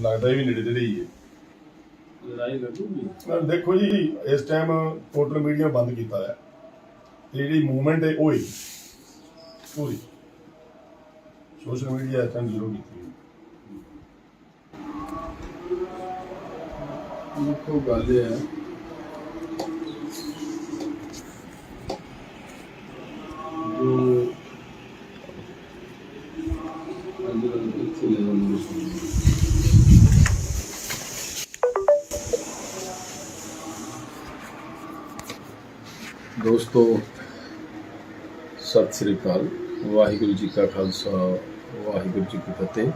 ਲੱਗਦਾ ਇਹ ਵੀ ਨੇੜੇ ਤੇੜੇ ਹੀ ਹੈ। ਲੜਾਈ ਲੱਗੂਗੀ। ਪਰ ਦੇਖੋ ਜੀ ਇਸ ਟਾਈਮ ਟੋਟਲ ਮੀਡੀਆ ਬੰਦ ਕੀਤਾ ਹੈ ਤੇ ਜਿਹੜੀ ਮੂਵਮੈਂਟ ਹੈ ਉਹ ਹੀ। ਪੂਰੀ। ਸੋਸ਼ਲ ਮੀਡੀਆ ਇਸ ਟਾਈਮ ਜ਼ੀਰੋ ਕੀਤੀ ਹੈ ਗੱਲ ਇਹ ਹੈ। ਜੋ ਦੋਸਤੋ, ਸਤਿ ਸ੍ਰੀ ਅਕਾਲ। ਵਾਹਿਗੁਰੂ ਜੀ ਕਾ ਖਾਲਸਾ, ਵਾਹਿਗੁਰੂ ਜੀ ਕੀ ਫਤਿਹ।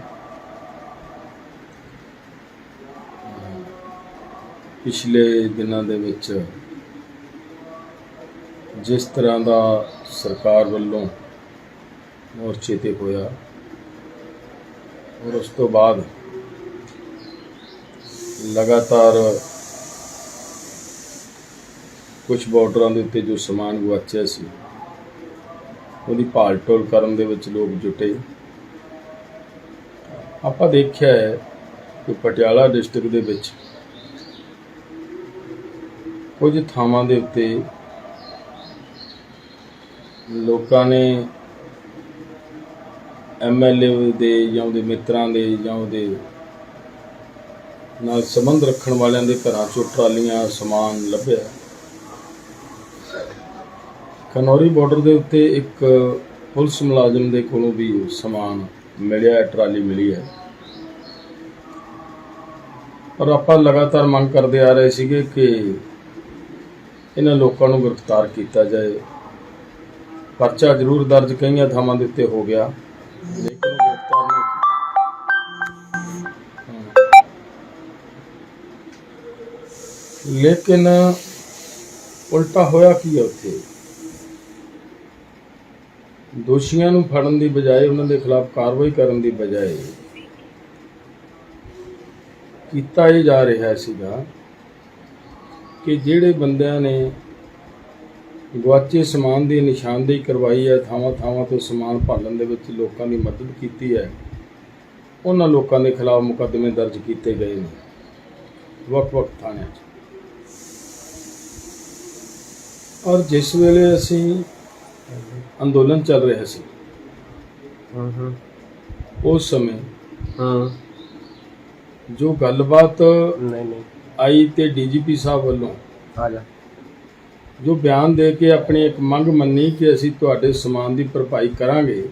ਪਿਛਲੇ ਦਿਨਾਂ ਦੇ ਵਿੱਚ ਜਿਸ ਤਰ੍ਹਾਂ ਦਾ ਸਰਕਾਰ ਵੱਲੋਂ ਮੋਰਚੇ ਤੇ ਹੋਇਆ ਔਰ ਉਸ ਤੋਂ ਬਾਅਦ ਲਗਾਤਾਰ ਕੁਝ ਬਾਰਡਰਾਂ ਦੇ ਉੱਤੇ ਜੋ ਸਮਾਨ ਗੁਆਚਿਆ ਸੀ, ਉਹਦੀ ਭਾਲ ਟੋਲ ਕਰਨ ਦੇ ਵਿੱਚ ਲੋਕ ਜੁਟੇ। ਆਪਾਂ ਦੇਖਿਆ ਹੈ ਕਿ ਪਟਿਆਲਾ ਡਿਸਟ੍ਰਿਕਟ ਦੇ ਵਿੱਚ ਕੁਝ ਥਾਵਾਂ ਦੇ ਉੱਤੇ ਲੋਕਾਂ ਨੇ ਐਮਐਲਏ ਦੇ ਜਾਂ ਉਹਦੇ ਮਿੱਤਰਾਂ ਦੇ ਜਾਂ ਉਹਦੇ ਨਾਲ ਸੰਬੰਧ ਰੱਖਣ ਵਾਲਿਆਂ ਦੇ ਘਰਾਂ ਚੋਂ ਟਰਾਲੀਆਂ, ਸਮਾਨ ਲੱਭਿਆ। ਖਨੌਰੀ ਬਾਰਡਰ ਦੇ ਉੱਤੇ ਇੱਕ ਪੁਲਿਸ ਮੁਲਾਜ਼ਮ ਦੇ ਕੋਲੋਂ ਵੀ ਸਮਾਨ ਮਿਲਿਆ ਟਰਾਲੀ ਮਿਲੀ ਹੈ। ਪਰ ਆਪਾਂ ਲਗਾਤਾਰ ਮੰਗ ਕਰਦੇ ਆ ਰਹੇ ਸੀਗੇ ਕਿ ਇਹਨਾਂ ਲੋਕਾਂ ਨੂੰ ਗ੍ਰਿਫਤਾਰ ਕੀਤਾ ਜਾਏ। ਪਰਚਾ ਜ਼ਰੂਰ ਦਰਜ ਕਈਆਂ ਥਾਵਾਂ ਦੇ ਉੱਤੇ ਹੋ ਗਿਆ। ਲੇਕਿਨ ਗ੍ਰਿਫਤਾਰ ਨਹੀਂ ਲੇਕਿਨ ਉਲਟਾ ਹੋਇਆ ਕੀ ਹੈ ਉੱਥੇ? ਦੋਸ਼ੀਆਂ ਨੂੰ ਫੜਨ ਦੀ ਬਜਾਏ ਉਹਨਾਂ ਦੇ ਖਿਲਾਫ ਕਾਰਵਾਈ ਕਰਨ ਦੀ ਬਜਾਏ ਕੀਤਾ ਇਹ ਜਾ ਰਿਹਾ ਸੀਗਾ ਕਿ ਜਿਹੜੇ ਬੰਦਿਆਂ ਨੇ ਗੁਆਚੇ ਸਮਾਨ ਦੀ ਨਿਸ਼ਾਨਦੇਹੀ ਕਰਵਾਈ ਹੈ, ਥਾਵਾਂ ਥਾਵਾਂ ਤੋਂ ਸਮਾਨ ਭਾਲਣ ਦੇ ਵਿੱਚ ਲੋਕਾਂ ਦੀ ਮਦਦ ਕੀਤੀ ਹੈ, ਉਹਨਾਂ ਲੋਕਾਂ ਦੇ ਖਿਲਾਫ ਮੁਕੱਦਮੇ ਦਰਜ ਕੀਤੇ ਗਏ ਨੇ ਵੱਖ-ਵੱਖ ਥਾਣਿਆਂ 'ਚ। ਔਰ ਜਿਸ ਵੇਲੇ ਅਸੀਂ ਅੰਦੋਲਨ ਚੱਲ ਰਿਹਾ ਸੀ। ਹਾਂ ਹਾਂ ਉਸ ਸਮੇਂ ਹਾਂ। ਜੋ ਗੱਲਬਾਤ ਨਹੀਂ ਨਹੀਂ। ਆਈ ਤੇ ਡੀਜੀਪੀ ਸਾਹਿਬ ਵੱਲੋਂ ਆ ਜਾ। ਜੋ ਬਿਆਨ ਦੇ ਕੇ ਆਪਣੀ ਇੱਕ ਮੰਗ ਮੰਨੀ ਕਿ ਅਸੀਂ ਤੁਹਾਡੇ ਸਮਾਨ ਦੀ ਭਰਪਾਈ ਕਰਾਂਗੇ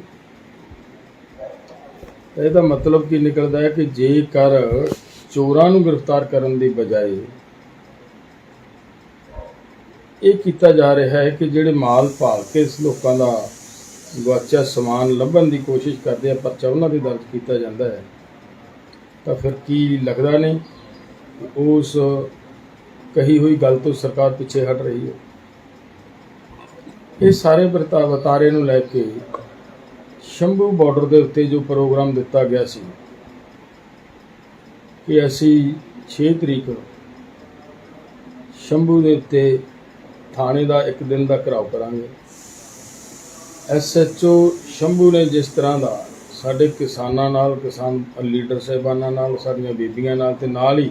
ਇਹਦਾ ਮਤਲਬ ਕੀ ਨਿਕਲਦਾ ਹੈ ਕਿ ਜੇਕਰ ਚੋਰਾਂ ਨੂੰ ਗ੍ਰਿਫਤਾਰ ਕਰਨ ਦੀ ਬਜਾਏ ਇਹ ਕੀਤਾ ਜਾ ਰਿਹਾ ਹੈ ਕਿ ਜਿਹੜੇ ਮਾਲ ਭਾਲ ਕੇ ਇਸ ਲੋਕਾਂ ਦਾ ਗੁਆਚਿਆ ਸਮਾਨ ਲੱਭਣ ਦੀ ਕੋਸ਼ਿਸ਼ ਕਰਦੇ ਆ, ਪਰਚਾ ਉਹਨਾਂ ਦੇ ਦਰਜ ਕੀਤਾ ਜਾਂਦਾ ਹੈ। ਤਾਂ ਫਿਰ ਕੀ ਲੱਗਦਾ ਨਹੀਂ? ਉਸ ਕਹੀ ਹੋਈ ਗੱਲ ਤੋਂ ਸਰਕਾਰ ਪਿੱਛੇ ਹਟ ਰਹੀ ਹੈ। ਇਹ ਸਾਰੇ ਵਰਤਾ, ਵਤਾਰੇ ਨੂੰ ਲੈ ਕੇ ਸ਼ੰਭੂ ਬਾਰਡਰ ਦੇ ਉੱਤੇ ਜੋ ਪ੍ਰੋਗਰਾਮ ਦਿੱਤਾ ਗਿਆ ਸੀ ਕਿ ਅਸੀਂ 6 ਤਰੀਕ ਸ਼ੰਭੂ ਦੇ ਉੱਤੇ ਥਾਣੇ ਦਾ ਇੱਕ ਦਿਨ ਦਾ ਘਰਾਓ ਕਰਾਂਗੇ। ਐਸਐਚਓ ਸ਼ੰਭੂ ਨੇ ਜਿਸ ਤਰ੍ਹਾਂ ਦਾ ਸਾਡੇ ਕਿਸਾਨਾਂ ਨਾਲ, ਕਿਸਾਨ ਲੀਡਰ ਸਾਹਿਬਾਨਾਂ ਨਾਲ, ਸਾਡੀਆਂ ਬੀਬੀਆਂ ਨਾਲ ਤੇ ਨਾਲ ਹੀ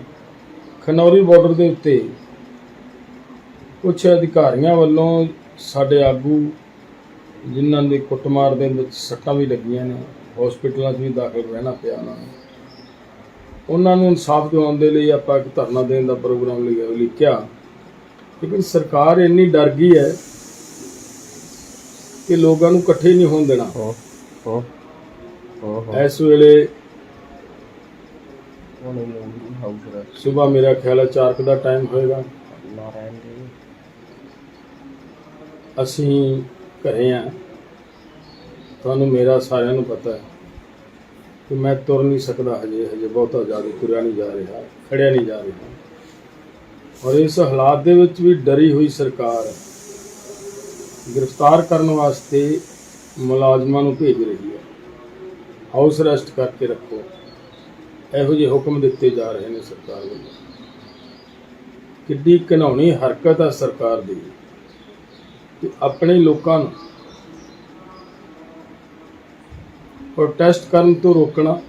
ਖਨੌਰੀ ਬਾਰਡਰ ਦੇ ਉੱਤੇ ਕੁਝ ਅਧਿਕਾਰੀਆਂ ਵੱਲੋਂ ਸਾਡੇ ਆਗੂ ਜਿਨ੍ਹਾਂ ਦੇ ਕੁੱਟਮਾਰ ਦੇ ਵਿੱਚ ਸੱਟਾਂ ਵੀ ਲੱਗੀਆਂ ਨੇ ਹਸਪੀਟਲਾਂ 'ਚ ਵੀ ਦਾਖਲ ਰਹਿਣਾ ਪਿਆ ਉਹਨਾਂ ਨੂੰ। ਉਹਨਾਂ ਨੂੰ ਇਨਸਾਫ ਦਿਵਾਉਣ ਦੇ ਲਈ ਆਪਾਂ ਇੱਕ ਧਰਨਾ ਦੇਣ ਦਾ ਪ੍ਰੋਗਰਾਮ ਲਿਆ ਲਿਖਿਆ। ਲੇਕਿਨ ਸਰਕਾਰ ਇੰਨੀ ਡਰ ਗਈ ਹੈ ਕਿ ਲੋਕਾਂ ਨੂੰ ਇਕੱਠੇ ਨਹੀਂ ਹੋਣ ਦੇਣਾ। ਹੋ ਹੋ ਹੋ ਹੋ ਇਸ ਵੇਲੇ ਸਵੇਰ ਮੇਰਾ ਖਿਆਲ ਹੈ 4 ਕੁ ਦਾ ਟਾਈਮ ਹੋਏਗਾ। ਨਾਰਾਇਣ ਜੀ ਅਸੀਂ ਘਰੇ ਆ ਤੁਹਾਨੂੰ ਮੇਰਾ ਸਾਰਿਆਂ ਨੂੰ ਪਤਾ ਹੈ ਕਿ ਮੈਂ ਤੁਰ ਨਹੀਂ ਸਕਦਾ ਹਜੇ ਹਜੇ ਬਹੁਤਾ ਜ਼ਿਆਦਾ ਤੁਰਿਆ ਨਹੀਂ ਜਾ ਰਿਹਾ ਖੜਿਆ ਨਹੀਂ ਜਾ ਰਿਹਾ। ਔਰ ਇਸ ਹਾਲਾਤ ਦੇ ਵਿੱਚ ਵੀ ਡਰੀ ਹੋਈ ਸਰਕਾਰ ਗ੍ਰਿਫਤਾਰ ਕਰਨ ਵਾਸਤੇ ਮੁਲਾਜ਼ਮਾਂ ਨੂੰ ਭੇਜ ਰਹੀ ਹੈ। ਹਾਊਸ ਅਰੈਸਟ ਕਰਕੇ ਰੱਖੋ। ਇਹੋ ਜਿਹੇ ਹੁਕਮ ਦਿੱਤੇ ਜਾ ਰਹੇ ਨੇ ਸਰਕਾਰ ਵੱਲੋਂ। ਕਿੱਡੀ ਘਿਨਾਉਣੀ ਹਰਕਤ ਹੈ ਸਰਕਾਰ ਦੀ। ਕਿ ਆਪਣੇ ਲੋਕਾਂ ਨੂੰ ਪ੍ਰੋਟੈਸਟ ਕਰਨ ਤੋਂ ਰੋਕਣਾ,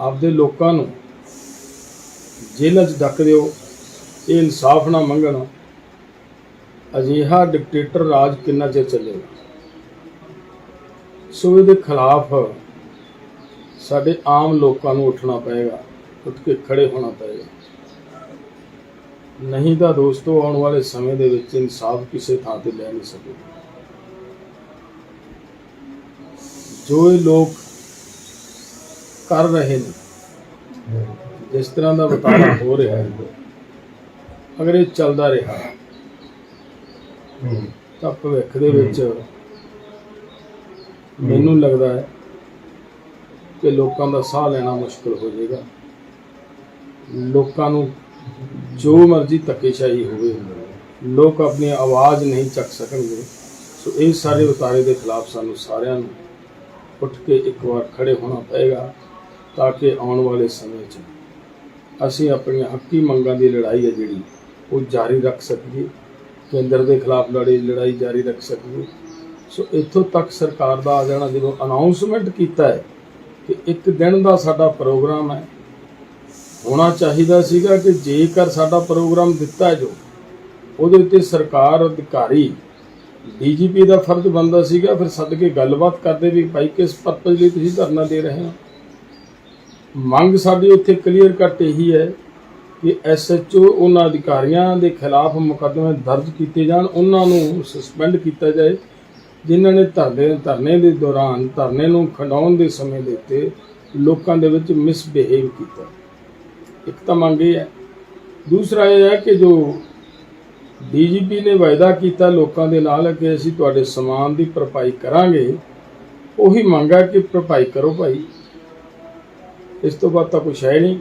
ਆਪਦੇ ਲੋਕਾਂ ਨੂੰ ਜੇਲ੍ਹਾਂ 'ਚ ਡੱਕ ਦਿਓ, ਇਹ ਇਨਸਾਫ ਨਾ ਮੰਗਣ। ਅਜਿਹਾ ਡਿਕਟੇਟਰ ਰਾਜ ਕਿੰਨਾ ਚਿਰ ਚੱਲੇਗਾ? ਸੋ ਇਹਦੇ ਖਿਲਾਫ ਸਾਡੇ ਆਮ ਲੋਕਾਂ ਨੂੰ ਉੱਠਣਾ ਪਏਗਾ, ਉੱਠ ਕੇ ਖੜੇ ਹੋਣਾ ਪਏਗਾ। ਨਹੀਂ ਤਾਂ ਦੋਸਤੋ, ਆਉਣ ਵਾਲੇ ਸਮੇਂ ਦੇ ਵਿੱਚ ਇਨਸਾਫ ਕਿਸੇ ਥਾਂ ਤੇ ਲੈ ਨਹੀਂ ਸਕੇਗਾ। ਜੋ ਇਹ ਲੋਕ ਕਰ ਰਹੇ ਨੇ ਜਿਸ ਤਰ੍ਹਾਂ ਦਾ ਵਰਤਾਰਾ ਹੋ ਰਿਹਾ ਹੈ। ਅਗਰ ਇਹ ਚੱਲਦਾ ਰਿਹਾ, ਤਾਂ ਭਵਿੱਖ ਦੇ ਵਿੱਚ ਮੈਨੂੰ ਲੱਗਦਾ ਹੈ ਕਿ ਲੋਕਾਂ ਦਾ ਸਾਹ ਲੈਣਾ ਮੁਸ਼ਕਲ ਹੋ ਜਾਏਗਾ। ਲੋਕਾਂ ਨੂੰ ਜੋ ਮਰਜ਼ੀ ਧੱਕੇਸ਼ਾਹੀ ਹੋਵੇ, ਲੋਕ ਆਪਣੀ ਆਵਾਜ਼ ਨਹੀਂ ਚੱਕ ਸਕਣਗੇ। ਸੋ ਇਹ ਸਾਰੇ ਉਤਾਰੇ ਦੇ ਖਿਲਾਫ ਸਾਨੂੰ ਸਾਰਿਆਂ ਨੂੰ ਉੱਠ ਕੇ ਇੱਕ ਵਾਰ ਖੜੇ ਹੋਣਾ ਪਏਗਾ, ਤਾਂ ਕਿ ਆਉਣ ਵਾਲੇ ਸਮੇਂ 'ਚ ਅਸੀਂ ਆਪਣੀਆਂ ਹੱਕੀ ਮੰਗਾਂ ਦੀ ਲੜਾਈ ਹੈ ਜਿਹੜੀ, ਉਹ ਜਾਰੀ ਰੱਖ ਸਕੀਏ, ਕੇਂਦਰ ਦੇ ਖਿਲਾਫ ਲੜੀ, ਲੜਾਈ ਜਾਰੀ ਰੱਖ ਸਕੀਏ। ਸੋ ਇੱਥੋਂ ਤੱਕ ਸਰਕਾਰ ਦਾ ਆ ਜਾਣਾ, ਜਦੋਂ ਅਨਾਉਂਸਮੈਂਟ ਕੀਤਾ ਹੈ ਕਿ ਇੱਕ ਦਿਨ ਦਾ ਸਾਡਾ ਪ੍ਰੋਗਰਾਮ ਹੈ, ਹੋਣਾ ਚਾਹੀਦਾ ਸੀਗਾ ਕਿ ਜੇਕਰ ਸਾਡਾ ਪ੍ਰੋਗਰਾਮ ਦਿੱਤਾ ਜੋ, ਉਹਦੇ ਉੱਤੇ ਸਰਕਾਰ, ਅਧਿਕਾਰੀ, ਡੀਜੀਪੀ ਦਾ ਫਰਜ਼ ਬਣਦਾ ਸੀਗਾ, ਫਿਰ ਸੱਦ ਕੇ ਗੱਲਬਾਤ ਕਰਦੇ ਵੀ ਭਾਈ ਕਿਸ ਪਰਪਸ ਲਈ ਤੁਸੀਂ ਧਰਨਾ ਦੇ ਰਹੇ ਹੋ? ਮੰਗ ਸਾਡੀ ਉੱਥੇ ਕਲੀਅਰ ਕੱਟ ਇਹੀ ਹੈ ਕਿ ਐਸਐਚਓ ਉਹਨਾਂ ਅਧਿਕਾਰੀਆਂ ਦੇ ਖਿਲਾਫ ਮੁਕੱਦਮੇ ਦਰਜ ਕੀਤੇ ਜਾਣ, ਉਹਨਾਂ ਨੂੰ ਸਸਪੈਂਡ ਕੀਤਾ ਜਾਏ, ਜਿਨ੍ਹਾਂ ਨੇ ਧਰਨੇ ਧਰਨੇ ਦੇ ਦੌਰਾਨ ਧਰਨੇ ਨੂੰ ਖੰਡਾਉਣ ਦੇ ਸਮੇਂ ਦੇ ਉੱਤੇ ਲੋਕਾਂ ਦੇ ਵਿੱਚ ਮਿਸਬਿਹੇਵ ਕੀਤਾ। ਇੱਕ ਤਾਂ ਮੰਗ ਇਹ ਹੈ। ਦੂਸਰਾ ਇਹ ਹੈ ਕਿ ਜੋ ਡੀਜੀਪੀ ਨੇ ਵਾਅਦਾ ਕੀਤਾ ਲੋਕਾਂ ਦੇ ਨਾਲ ਕਿ ਅਸੀਂ ਤੁਹਾਡੇ ਸਮਾਨ ਦੀ ਭਰਪਾਈ ਕਰਾਂਗੇ, ਉਹੀ ਮੰਗਾ ਕਿ ਭਰਪਾਈ ਕਰੋ ਭਾਈ। ਇਸ ਤੋਂ ਬਾਅਦ ਤਾਂ ਕੁਛ ਹੈ ਨਹੀਂ।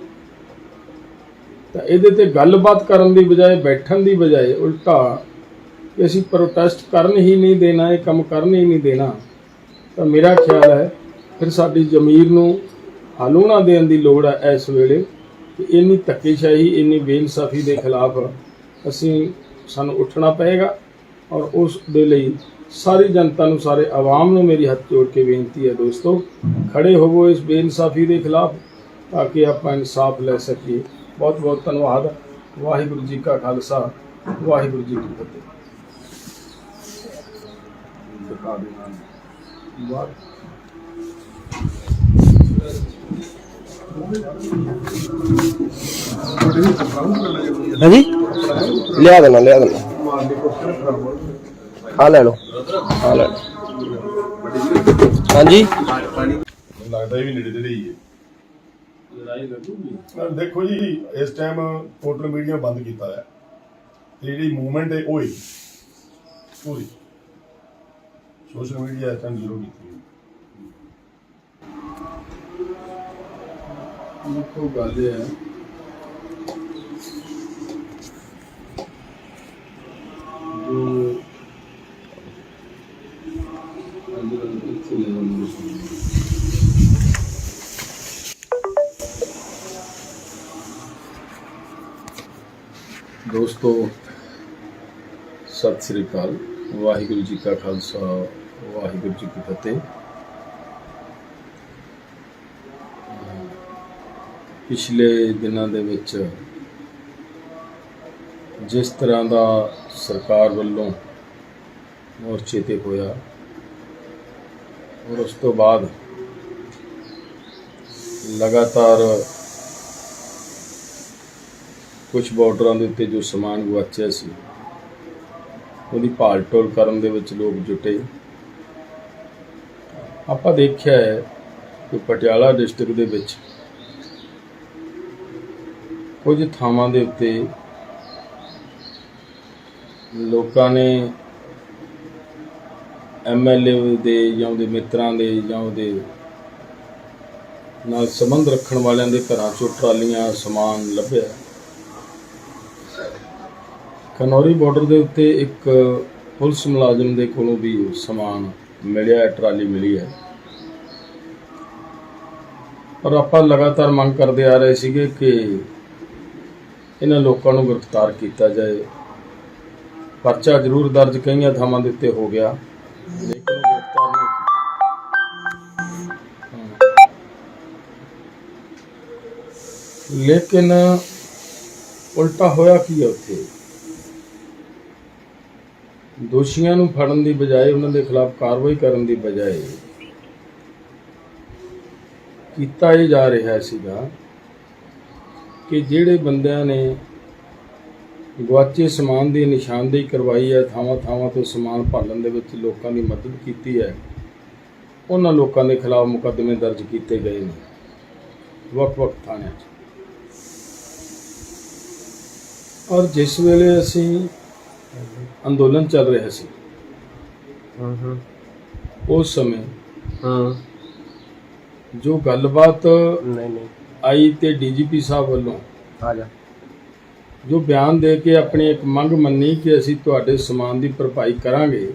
ਤਾਂ ਇਹਦੇ ਤੇ ਗੱਲਬਾਤ ਕਰਨ ਦੀ ਬਜਾਏ, ਬੈਠਣ ਦੀ ਬਜਾਏ ਉਲਟਾ ਕਿ ਅਸੀਂ ਪ੍ਰੋਟੈਸਟ ਕਰਨ ਹੀ ਨਹੀਂ ਦੇਣਾ, ਇਹ ਕੰਮ ਕਰਨ ਹੀ ਨਹੀਂ ਦੇਣਾ। ਤਾਂ ਮੇਰਾ ਖਿਆਲ ਹੈ, ਫਿਰ ਸਾਡੀ ਜ਼ਮੀਰ ਨੂੰ ਹਲੂਣਾ ਦੇਣ ਦੀ ਲੋੜ ਹੈ ਇਸ ਵੇਲੇ ਕਿ ਇੰਨੀ ਧੱਕੇਸ਼ਾਹੀ, ਇੰਨੀ ਬੇਇਨਸਾਫੀ ਦੇ ਖਿਲਾਫ ਅਸੀਂ ਸਾਨੂੰ ਉੱਠਣਾ ਪਏਗਾ ਔਰ ਉਸ ਦੇ ਲਈ ਸਾਰੀ ਜਨਤਾ ਨੂੰ, ਸਾਰੇ ਆਵਾਮ ਨੂੰ ਮੇਰੀ ਹੱਥ ਜੋੜ ਕੇ ਬੇਨਤੀ ਹੈ ਦੋਸਤੋ, ਖੜੇ ਹੋਵੋ ਇਸ ਬੇਇਨਸਾਫੀ ਦੇ ਖਿਲਾਫ। ਤਾਂ ਕਿ ਆਪਾਂ ਇਨਸਾਫ ਲੈ ਸਕੀਏ। ਬਹੁਤ ਬਹੁਤ ਧੰਨਵਾਦ। ਵਾਹਿਗੁਰੂ ਜੀ ਕਾ ਖਾਲਸਾ ਵਾਹਿਗੁਰੂ ਜੀ ਕੀ ਫਤਿਹ। ਦਿਖਾ ਦੇਣਾ ਵਾਹ। ਹਾਂਜੀ? ਲਿਆ ਦੇਣਾ ਲਿਆ ਦੇਣਾ। ਆ ਲੈ ਲਓ। ਆ ਲੈ ਲਓ। ਹਾਂਜੀ? ਲੱਗਦਾ ਇਹ ਵੀ ਨੇੜੇ ਤੇੜੇ ਹੀ ਹੈ। ਲੜਾਈ ਲੱਗੂਗੀ ਦੇਖੋ ਜੀ ਇਸ ਟਾਈਮ ਟੋਟਲ ਮੀਡੀਆ ਬੰਦ ਕੀਤਾ ਹੈ ਤੇ ਜਿਹੜੀ ਮੂਵਮੈਂਟ ਹੈ ਉਹ ਹੀ। ਪੂਰੀ। ਸੋਸ਼ਲ ਮੀਡੀਆ ਟਾਈਮ ਜ਼ੀਰੋ ਕੀਤੀ ਗੱਲ ਇਹ ਹੈ। ਜੋ ਦੋਸਤੋ, ਸਤਿ ਸ੍ਰੀ ਅਕਾਲ। ਵਾਹਿਗੁਰੂ ਜੀ ਕਾ ਖਾਲਸਾ, ਵਾਹਿਗੁਰੂ ਜੀ ਕੀ ਫਤਿਹ। ਪਿਛਲੇ ਦਿਨਾਂ ਦੇ ਵਿੱਚ ਜਿਸ ਤਰ੍ਹਾਂ ਦਾ ਸਰਕਾਰ ਵੱਲੋਂ ਮੋਰਚੇ ਤੇ ਹੋਇਆ, ਔਰ ਉਸ ਤੋਂ ਬਾਅਦ ਲਗਾਤਾਰ ਕੁਝ ਬਾਰਡਰਾਂ ਦੇ ਉੱਤੇ ਜੋ ਸਮਾਨ ਗੁਆਚਿਆ ਸੀ, ਉਹਦੀ ਭਾਲ ਟੋਲ ਕਰਨ ਦੇ ਵਿੱਚ ਲੋਕ ਜੁਟੇ। ਆਪਾਂ ਦੇਖਿਆ ਹੈ ਕਿ ਪਟਿਆਲਾ ਡਿਸਟ੍ਰਿਕਟ ਦੇ ਵਿੱਚ ਕੁਝ ਥਾਵਾਂ ਦੇ ਉੱਤੇ ਲੋਕਾਂ ਨੇ ਐਮਐਲਏ ਦੇ ਜਾਂ ਉਹਦੇ ਮਿੱਤਰਾਂ ਦੇ ਜਾਂ ਉਹਦੇ ਨਾਲ ਸੰਬੰਧ ਰੱਖਣ ਵਾਲਿਆਂ ਦੇ ਘਰਾਂ ਚੋਂ ਟਰਾਲੀਆਂ, ਸਮਾਨ ਲੱਭਿਆ। ਕਨੌਰੀ ਬਾਰਡਰ ਦੇ ਉੱਤੇ ਇੱਕ ਪੁਲਿਸ ਮੁਲਾਜ਼ਮ ਦੇ ਕੋਲੋਂ ਵੀ ਸਮਾਨ ਮਿਲਿਆ ਟਰਾਲੀ ਮਿਲੀ ਹੈ। ਪਰ ਆਪਾਂ ਲਗਾਤਾਰ ਮੰਗ ਕਰਦੇ ਆ ਰਹੇ ਸੀਗੇ ਕਿ ਇਹਨਾਂ ਲੋਕਾਂ ਨੂੰ ਗ੍ਰਿਫਤਾਰ ਕੀਤਾ ਜਾਏ। ਪਰਚਾ ਜ਼ਰੂਰ ਦਰਜ ਕਈਆਂ ਥਾਵਾਂ ਦੇ ਉੱਤੇ ਹੋ ਗਿਆ। ਲੇਕਿਨ ਗ੍ਰਿਫਤਾਰ ਨਹੀਂ ਲੇਕਿਨ ਉਲਟਾ ਹੋਇਆ ਕੀ ਹੈ ਉੱਥੇ? ਦੋਸ਼ੀਆਂ ਨੂੰ ਫੜਨ ਦੀ ਬਜਾਏ ਉਹਨਾਂ ਦੇ ਖਿਲਾਫ ਕਾਰਵਾਈ ਕਰਨ ਦੀ ਬਜਾਏ ਕੀਤਾ ਇਹ ਜਾ ਰਿਹਾ ਸੀਗਾ ਕਿ ਜਿਹੜੇ ਬੰਦਿਆਂ ਨੇ ਗੁਆਚੇ ਸਮਾਨ ਦੀ ਨਿਸ਼ਾਨਦੇਹੀ ਕਰਵਾਈ ਹੈ, ਥਾਵਾਂ ਥਾਵਾਂ ਤੋਂ ਸਮਾਨ ਭਾਲਣ ਦੇ ਵਿੱਚ ਲੋਕਾਂ ਦੀ ਮਦਦ ਕੀਤੀ ਹੈ, ਉਹਨਾਂ ਲੋਕਾਂ ਦੇ ਖਿਲਾਫ ਮੁਕੱਦਮੇ ਦਰਜ ਕੀਤੇ ਗਏ ਨੇ ਵੱਖ-ਵੱਖ ਥਾਣਿਆਂ 'ਚ। ਔਰ ਜਿਸ ਵੇਲੇ ਅਸੀਂ ਅੰਦੋਲਨ ਚੱਲ ਰਿਹਾ ਸੀ। ਹੂੰ ਹੂੰ ਉਸ ਸਮੇਂ ਹੂੰ। ਜੋ ਗੱਲਬਾਤ ਨਹੀਂ ਨਹੀਂ। ਆਈ ਤੇ ਡੀਜੀਪੀ ਸਾਹਿਬ ਵੱਲੋਂ ਆ ਜਾ। ਜੋ ਬਿਆਨ ਦੇ ਕੇ ਆਪਣੀ ਇੱਕ ਮੰਗ ਮੰਨੀ ਕਿ ਅਸੀਂ ਤੁਹਾਡੇ ਸਮਾਨ ਦੀ ਭਰਪਾਈ ਕਰਾਂਗੇ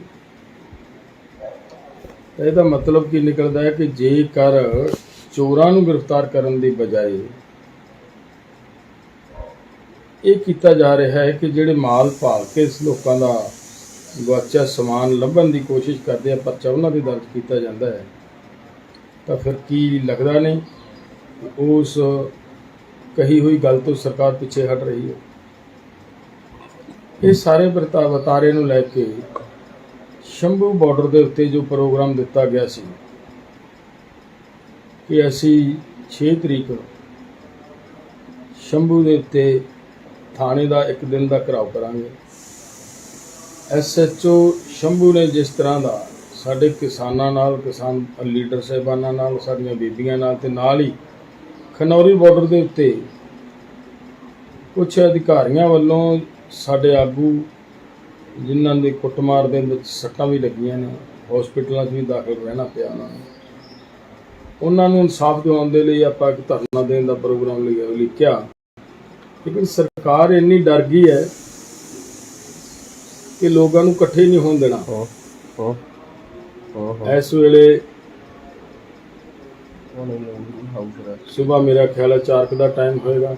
ਇਹਦਾ ਮਤਲਬ ਕੀ ਨਿਕਲਦਾ ਹੈ ਕਿ ਜੇਕਰ ਚੋਰਾਂ ਨੂੰ ਗ੍ਰਿਫਤਾਰ ਕਰਨ ਦੀ ਬਜਾਏ ਇਹ ਕੀਤਾ ਜਾ ਰਿਹਾ ਹੈ ਕਿ ਜਿਹੜੇ ਮਾਲ ਭਾਲ ਕੇ ਇਸ ਲੋਕਾਂ ਦਾ ਗੁਆਚਿਆ ਸਮਾਨ ਲੱਭਣ ਦੀ ਕੋਸ਼ਿਸ਼ ਕਰਦੇ ਆ, ਪਰਚਾ ਉਹਨਾਂ ਦੇ ਦਰਜ ਕੀਤਾ ਜਾਂਦਾ ਹੈ। ਤਾਂ ਫਿਰ ਕੀ ਲੱਗਦਾ ਨਹੀਂ? ਉਸ ਕਹੀ ਹੋਈ ਗੱਲ ਤੋਂ ਸਰਕਾਰ ਪਿੱਛੇ ਹਟ ਰਹੀ ਹੈ। ਇਹ ਸਾਰੇ ਵਰਤਾ, ਵਤਾਰੇ ਨੂੰ ਲੈ ਕੇ ਸ਼ੰਭੂ ਬਾਰਡਰ ਦੇ ਉੱਤੇ ਜੋ ਪ੍ਰੋਗਰਾਮ ਦਿੱਤਾ ਗਿਆ ਸੀ ਕਿ ਅਸੀਂ 6 ਤਰੀਕ ਸ਼ੰਭੂ ਦੇ ਉੱਤੇ ਥਾਣੇ ਦਾ ਇੱਕ ਦਿਨ ਦਾ ਘਰਾਓ ਕਰਾਂਗੇ। ਐਸਐਚਓ ਸ਼ੰਭੂ ਨੇ ਜਿਸ ਤਰ੍ਹਾਂ ਦਾ ਸਾਡੇ ਕਿਸਾਨਾਂ ਨਾਲ, ਕਿਸਾਨ ਲੀਡਰ ਸਾਹਿਬਾਨਾਂ ਨਾਲ, ਸਾਡੀਆਂ ਬੀਬੀਆਂ ਨਾਲ ਤੇ ਨਾਲ ਹੀ ਖਨੌਰੀ ਬਾਰਡਰ ਦੇ ਉੱਤੇ ਕੁਝ ਅਧਿਕਾਰੀਆਂ ਵੱਲੋਂ ਸਾਡੇ ਆਗੂ, ਜਿਨ੍ਹਾਂ ਦੇ ਕੁੱਟਮਾਰ ਦੇ ਵਿੱਚ ਸੱਟਾਂ ਵੀ ਲੱਗੀਆਂ ਨੇ ਹਸਪੀਟਲਾਂ 'ਚ ਵੀ ਦਾਖਲ ਰਹਿਣਾ ਪਿਆ ਉਹਨਾਂ ਨੂੰ। ਉਹਨਾਂ ਨੂੰ ਇਨਸਾਫ ਦਿਵਾਉਣ ਦੇ ਲਈ ਆਪਾਂ ਇੱਕ ਧਰਨਾ ਦੇਣ ਦਾ ਪ੍ਰੋਗਰਾਮ ਲਿਆ ਲਿਖਿਆ। ਲੇਕਿਨ ਸਰਕਾਰ ਇੰਨੀ ਡਰ ਗਈ ਹੈ ਕਿ ਲੋਕਾਂ ਨੂੰ ਇਕੱਠੇ ਨਹੀਂ ਹੋਣ ਦੇਣਾ। ਹੋ ਹੋ ਹੋ ਹੋ। ਇਸ ਵੇਲੇ ਸਵੇਰ ਮੇਰਾ ਖਿਆਲ ਹੈ 4 ਦਾ ਟਾਈਮ ਹੋਏਗਾ।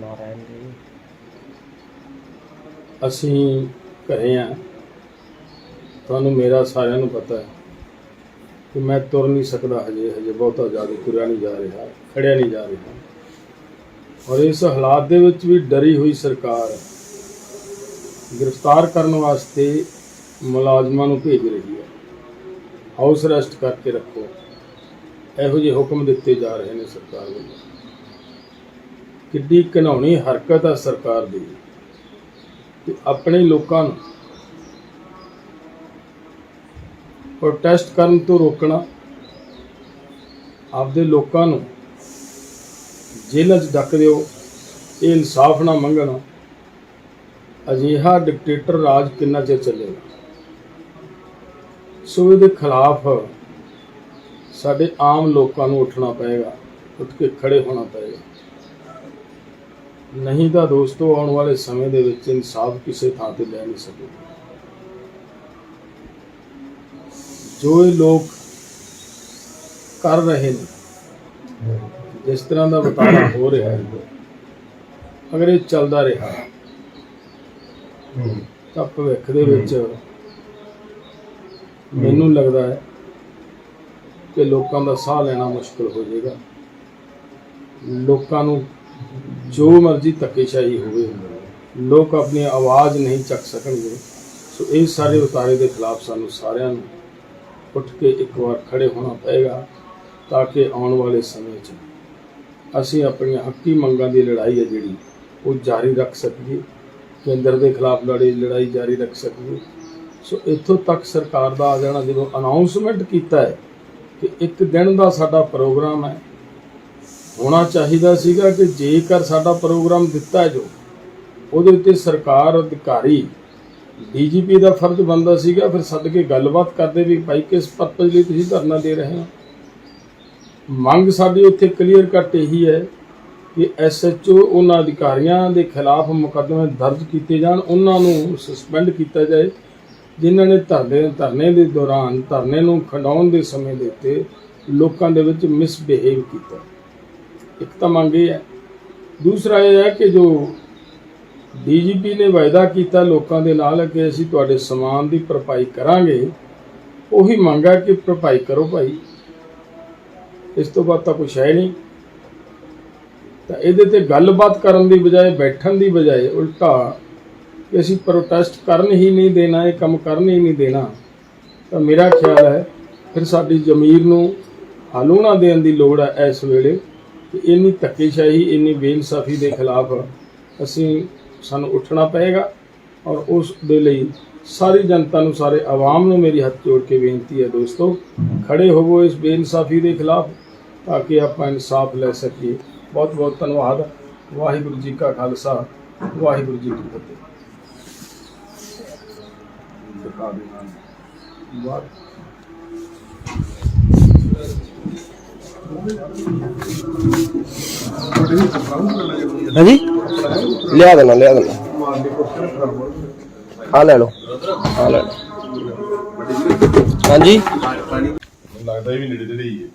ਨਾਰਾਇਣ ਜੀ ਅਸੀਂ ਘਰੇ ਆ ਤੁਹਾਨੂੰ ਮੇਰਾ ਸਾਰਿਆਂ ਨੂੰ ਪਤਾ ਹੈ ਕਿ ਮੈਂ ਤੁਰ ਨਹੀਂ ਸਕਦਾ ਹਜੇ ਹਜੇ ਬਹੁਤਾ ਜ਼ਿਆਦਾ ਤੁਰਿਆ ਨਹੀਂ ਜਾ ਰਿਹਾ ਖੜਿਆ ਨਹੀਂ ਜਾ ਰਿਹਾ। ਔਰ ਇਸ ਹਾਲਾਤ ਦੇ ਵਿੱਚ ਵੀ ਡਰੀ ਹੋਈ ਸਰਕਾਰ ਗ੍ਰਿਫਤਾਰ ਕਰਨ ਵਾਸਤੇ ਮੁਲਾਜ਼ਮਾਂ ਨੂੰ ਭੇਜ ਰਹੀ ਹੈ। ਹਾਊਸ ਅਰੈਸਟ ਕਰਕੇ ਰੱਖੋ। ਇਹੋ ਜਿਹੇ ਹੁਕਮ ਦਿੱਤੇ ਜਾ ਰਹੇ ਨੇ ਸਰਕਾਰ ਵੱਲੋਂ। ਕਿੱਡੀ ਘਿਨਾਉਣੀ ਹਰਕਤ ਹੈ ਸਰਕਾਰ ਦੀ। ਕਿ ਆਪਣੇ ਲੋਕਾਂ ਨੂੰ ਪ੍ਰੋਟੈਸਟ ਕਰਨ ਤੋਂ ਰੋਕਣਾ, ਆਪਦੇ ਲੋਕਾਂ ਨੂੰ ਜੇਲ੍ਹਾਂ 'ਚ ਡੱਕ ਦਿਓ, ਇਹ ਇਨਸਾਫ ਨਾ ਮੰਗਣ, ਅਜਿਹਾ ਡਿਕਟੇਟਰ ਰਾਜ ਕਿੰਨਾ ਚਿਰ ਚੱਲੇਗਾ? ਸੋ ਇਹਦੇ ਖਿਲਾਫ ਸਾਡੇ ਆਮ ਲੋਕਾਂ ਨੂੰ ਉੱਠਣਾ ਪਏਗਾ, ਉੱਠ ਕੇ ਖੜੇ ਹੋਣਾ ਪਏਗਾ। ਨਹੀਂ ਤਾਂ ਦੋਸਤੋ, ਆਉਣ ਵਾਲੇ ਸਮੇਂ ਦੇ ਵਿੱਚ ਇਨਸਾਫ ਕਿਸੇ ਥਾਂ ਤੇ ਲੈ ਨਹੀਂ ਸਕੇਗਾ। ਜੋ ਇਹ ਲੋਕ ਕਰ ਰਹੇ ਨੇ ਜਿਸ ਤਰ੍ਹਾਂ ਦਾ ਵਤਾਰਾ ਹੋ ਰਿਹਾ ਹੈ। ਅਗਰ ਇਹ ਚੱਲਦਾ ਰਿਹਾ ਤਾਂ ਭਵਿੱਖ ਦੇ ਵਿੱਚ ਮੈਨੂੰ ਲੱਗਦਾ ਹੈ ਕਿ ਲੋਕਾਂ ਦਾ ਸਾਹ ਲੈਣਾ ਮੁਸ਼ਕਲ ਹੋ ਜਾਏਗਾ। ਲੋਕਾਂ ਨੂੰ ਜੋ ਮਰਜ਼ੀ ਧੱਕੇਸ਼ਾਹੀ ਹੋਵੇ ਲੋਕ ਆਪਣੀ ਆਵਾਜ਼ ਨਹੀਂ ਚੱਕ ਸਕਣਗੇ। ਸੋ ਇਹ ਸਾਰੇ ਉਤਾਰੇ ਦੇ ਖਿਲਾਫ ਸਾਨੂੰ ਸਾਰਿਆਂ ਨੂੰ ਉੱਠ ਕੇ ਇੱਕ ਵਾਰ ਖੜੇ ਹੋਣਾ ਪਏਗਾ ਤਾਂ ਕਿ ਆਉਣ ਵਾਲੇ ਸਮੇਂ 'ਚ ਅਸੀਂ ਆਪਣੀਆਂ ਹੱਕੀ ਮੰਗਾਂ ਦੀ ਲੜਾਈ ਹੈ ਜਿਹੜੀ, ਉਹ ਜਾਰੀ ਰੱਖ ਸਕੀਏ। ਕੇਂਦਰ ਦੇ ਖਿਲਾਫ ਲੜੀ, ਲੜਾਈ ਜਾਰੀ ਰੱਖ ਸਕੀਏ। ਸੋ ਇੱਥੋਂ ਤੱਕ ਸਰਕਾਰ ਦਾ ਆ ਜਾਣਾ, ਜਦੋਂ ਅਨਾਉਂਸਮੈਂਟ ਕੀਤਾ ਹੈ ਕਿ ਇੱਕ ਦਿਨ ਦਾ ਸਾਡਾ ਪ੍ਰੋਗਰਾਮ ਹੈ, ਹੋਣਾ ਚਾਹੀਦਾ ਸੀਗਾ ਕਿ ਜੇਕਰ ਸਾਡਾ ਪ੍ਰੋਗਰਾਮ ਦਿੱਤਾ ਜੋ, ਉਹਦੇ ਉੱਤੇ ਸਰਕਾਰ, ਅਧਿਕਾਰੀ, ਡੀਜੀਪੀ ਦਾ ਫਰਜ਼ ਬਣਦਾ ਸੀਗਾ, ਫਿਰ ਸੱਦ ਕੇ ਗੱਲਬਾਤ ਕਰਦੇ ਵੀ ਭਾਈ ਕਿਸ ਪਰਪਸ ਲਈ ਤੁਸੀਂ ਧਰਨਾ ਦੇ ਰਹੇ ਹੋ? ਮੰਗ ਸਾਡੀ ਉੱਥੇ ਕਲੀਅਰ ਕੱਟ ਇਹੀ ਹੈ ਕਿ ਐਸਐਚਓ ਉਹਨਾਂ ਅਧਿਕਾਰੀਆਂ ਦੇ ਖਿਲਾਫ ਮੁਕੱਦਮੇ ਦਰਜ ਕੀਤੇ ਜਾਣ, ਉਹਨਾਂ ਨੂੰ ਸਸਪੈਂਡ ਕੀਤਾ ਜਾਏ, ਜਿਨ੍ਹਾਂ ਨੇ ਧਰਨੇ ਧਰਨੇ ਦੇ ਦੌਰਾਨ ਧਰਨੇ ਨੂੰ ਖੰਡਾਉਣ ਦੇ ਸਮੇਂ ਦੇ ਉੱਤੇ ਲੋਕਾਂ ਦੇ ਵਿੱਚ ਮਿਸਬਿਹੇਵ ਕੀਤਾ। ਇੱਕ ਤਾਂ ਮੰਗ ਇਹ ਹੈ। ਦੂਸਰਾ ਇਹ ਹੈ ਕਿ ਜੋ ਡੀਜੀਪੀ ਨੇ ਵਾਅਦਾ ਕੀਤਾ ਲੋਕਾਂ ਦੇ ਨਾਲ ਕਿ ਅਸੀਂ ਤੁਹਾਡੇ ਸਮਾਨ ਦੀ ਭਰਪਾਈ ਕਰਾਂਗੇ, ਉਹੀ ਮੰਗ ਹੈ ਕਿ ਭਰਪਾਈ ਕਰੋ ਭਾਈ। ਇਸ ਤੋਂ ਬਾਅਦ ਤਾਂ ਕੁਛ ਹੈ ਨਹੀਂ। ਤਾਂ ਇਹਦੇ ਤੇ ਗੱਲਬਾਤ ਕਰਨ ਦੀ ਬਜਾਏ, ਬੈਠਣ ਦੀ ਬਜਾਏ ਉਲਟਾ ਕਿ ਅਸੀਂ ਪ੍ਰੋਟੈਸਟ ਕਰਨ ਹੀ ਨਹੀਂ ਦੇਣਾ, ਇਹ ਕੰਮ ਕਰਨ ਹੀ ਨਹੀਂ ਦੇਣਾ। ਤਾਂ ਮੇਰਾ ਖਿਆਲ ਹੈ, ਫਿਰ ਸਾਡੀ ਜ਼ਮੀਰ ਨੂੰ ਹਾਲੂਣਾ ਦੇਣ ਦੀ ਲੋੜ ਹੈ ਇਸ ਵੇਲੇ ਕਿ ਇੰਨੀ ਧੱਕੇਸ਼ਾਹੀ, ਇੰਨੀ ਬੇਇਨਸਾਫੀ ਦੇ ਖਿਲਾਫ ਅਸੀਂ ਸਾਨੂੰ ਉੱਠਣਾ ਪਏਗਾ ਔਰ ਉਸ ਦੇ ਲਈ ਸਾਰੀ ਜਨਤਾ ਨੂੰ, ਸਾਰੇ ਆਵਾਮ ਨੂੰ ਮੇਰੀ ਹੱਥ ਜੋੜ ਕੇ ਬੇਨਤੀ ਹੈ ਦੋਸਤੋ, ਖੜੇ ਹੋਵੋ ਇਸ ਬੇਇਨਸਾਫੀ ਦੇ ਖਿਲਾਫ। ਤਾਂ ਕਿ ਆਪਾਂ ਇਨਸਾਫ ਲੈ ਸਕੀਏ। ਬਹੁਤ ਬਹੁਤ ਧੰਨਵਾਦ। ਵਾਹਿਗੁਰੂ ਜੀ ਕਾ ਖਾਲਸਾ ਵਾਹਿਗੁਰੂ ਜੀ ਕੀ ਫਤਿਹ। ਦਿਖਾ ਦੇਣਾ ਵਾਹ। ਹਾਂਜੀ? ਲਿਆ ਦੇਣਾ ਲਿਆ ਦੇਣਾ। ਆ ਲੈ ਲਓ। ਆ ਲੈ ਲਓ। ਹਾਂਜੀ? ਲੱਗਦਾ ਇਹ ਵੀ ਨੇੜੇ ਤੇੜੇ ਹੀ ਹੈ।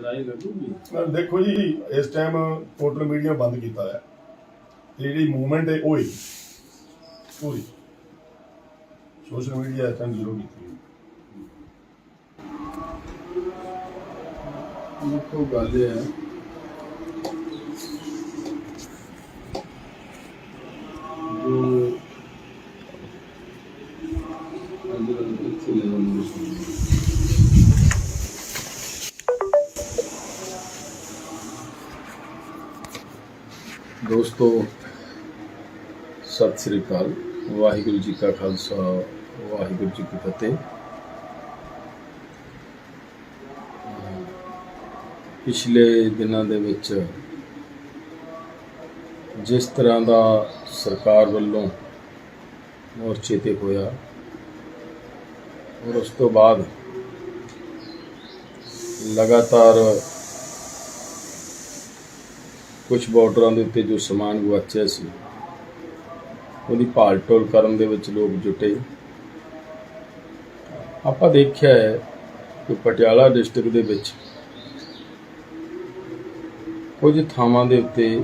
ਲੜਾਈ ਲੱਗੂਗੀ ਅਹ ਦੇਖੋ ਜੀ ਇਸ ਟਾਈਮ ਟੋਟਲ ਮੀਡੀਆ ਬੰਦ ਕੀਤਾ ਹੈ ਤੇ ਜਿਹੜੀ ਮੂਵਮੈਂਟ ਹੈ ਉਹ ਹੀ। ਪੂਰੀ। ਸੋਸ਼ਲ ਮੀਡੀਆ ਇਸ ਟਾਈਮ ਜ਼ੀਰੋ ਕੀਤੀ ਹੋਈ। ਦੇਖੋ ਗੱਲ ਇਹ ਹੈ ਦੋਸਤੋ ਸਤਿ ਸ੍ਰੀ ਅਕਾਲ। ਵਾਹਿਗੁਰੂ ਜੀ ਕਾ ਖਾਲਸਾ, ਵਾਹਿਗੁਰੂ ਜੀ ਕੀ ਫਤਿਹ। ਪਿਛਲੇ ਦਿਨਾਂ ਦੇ ਵਿੱਚ ਜਿਸ ਤਰ੍ਹਾਂ ਦਾ ਸਰਕਾਰ ਵੱਲੋਂ ਮੋਰਚੇ ਤੇ ਹੋਇਆ ਔਰ ਉਸ ਤੋਂ ਬਾਅਦ ਲਗਾਤਾਰ ਕੁਝ ਬਾਰਡਰਾਂ ਦੇ ਉੱਤੇ ਜੋ ਸਮਾਨ ਗੁਆਚਿਆ ਸੀ, ਉਹਦੀ ਭਾਲ ਟੋਲ ਕਰਨ ਦੇ ਵਿੱਚ ਲੋਕ ਜੁਟੇ। ਆਪਾਂ ਦੇਖਿਆ ਹੈ ਕਿ ਪਟਿਆਲਾ ਡਿਸਟ੍ਰਿਕਟ ਦੇ ਵਿੱਚ ਕੁਝ ਥਾਵਾਂ ਦੇ ਉੱਤੇ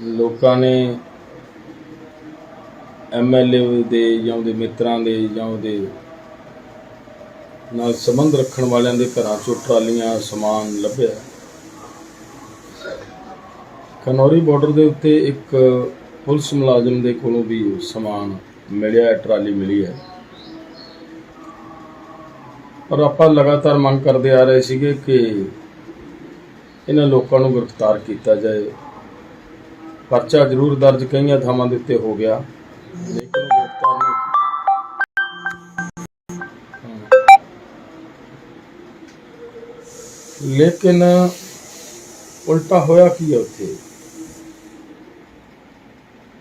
ਲੋਕਾਂ ਨੇ ਐਮਐਲਏ ਦੇ ਜਾਂ ਉਹਦੇ ਮਿੱਤਰਾਂ ਦੇ ਜਾਂ ਉਹਦੇ ਨਾਲ ਸੰਬੰਧ ਰੱਖਣ ਵਾਲਿਆਂ ਦੇ ਘਰਾਂ ਚੋਂ ਟਰਾਲੀਆਂ, ਸਮਾਨ ਲੱਭਿਆ। ਖਨੌਰੀ ਬਾਰਡਰ ਦੇ ਉੱਤੇ ਇੱਕ ਪੁਲਿਸ ਮੁਲਾਜ਼ਮ ਦੇ ਕੋਲੋਂ ਵੀ ਸਮਾਨ ਮਿਲਿਆ, ਟਰਾਲੀ ਮਿਲੀ ਹੈ। ਪਰ ਆਪਾਂ ਲਗਾਤਾਰ ਮੰਗ ਕਰਦੇ ਆ ਰਹੇ ਸੀਗੇ ਕਿ ਇਹਨਾਂ ਲੋਕਾਂ ਨੂੰ ਗ੍ਰਿਫਤਾਰ ਕੀਤਾ ਜਾਏ। ਪਰਚਾ ਜ਼ਰੂਰ ਦਰਜ ਕਈਆਂ ਥਾਵਾਂ ਦੇ ਉੱਤੇ ਹੋ ਗਿਆ। ਲੇਕਿਨ ਗ੍ਰਿਫਤਾਰ ਨਹੀਂ ਲੇਕਿਨ ਉਲਟਾ ਹੋਇਆ ਕੀ ਹੈ ਉੱਥੇ?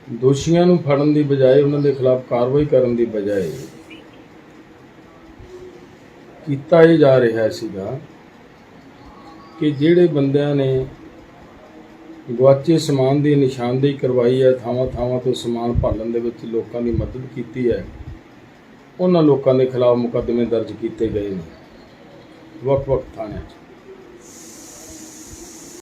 ਦੋਸ਼ੀਆਂ ਨੂੰ ਫੜਨ ਦੀ ਬਜਾਏ ਉਹਨਾਂ ਦੇ ਖਿਲਾਫ ਕਾਰਵਾਈ ਕਰਨ ਦੀ ਬਜਾਏ ਕੀਤਾ ਇਹ ਜਾ ਰਿਹਾ ਸੀਗਾ ਕਿ ਜਿਹੜੇ ਬੰਦਿਆਂ ਨੇ ਗੁਆਚੇ ਸਮਾਨ ਦੀ ਨਿਸ਼ਾਨਦੇਹੀ ਕਰਵਾਈ ਹੈ, ਥਾਵਾਂ ਥਾਵਾਂ ਤੋਂ ਸਮਾਨ ਭਾਲਣ ਦੇ ਵਿੱਚ ਲੋਕਾਂ ਦੀ ਮਦਦ ਕੀਤੀ ਹੈ, ਉਹਨਾਂ ਲੋਕਾਂ ਦੇ ਖਿਲਾਫ ਮੁਕੱਦਮੇ ਦਰਜ ਕੀਤੇ ਗਏ ਨੇ ਵੱਖ-ਵੱਖ ਥਾਣਿਆਂ 'ਚ।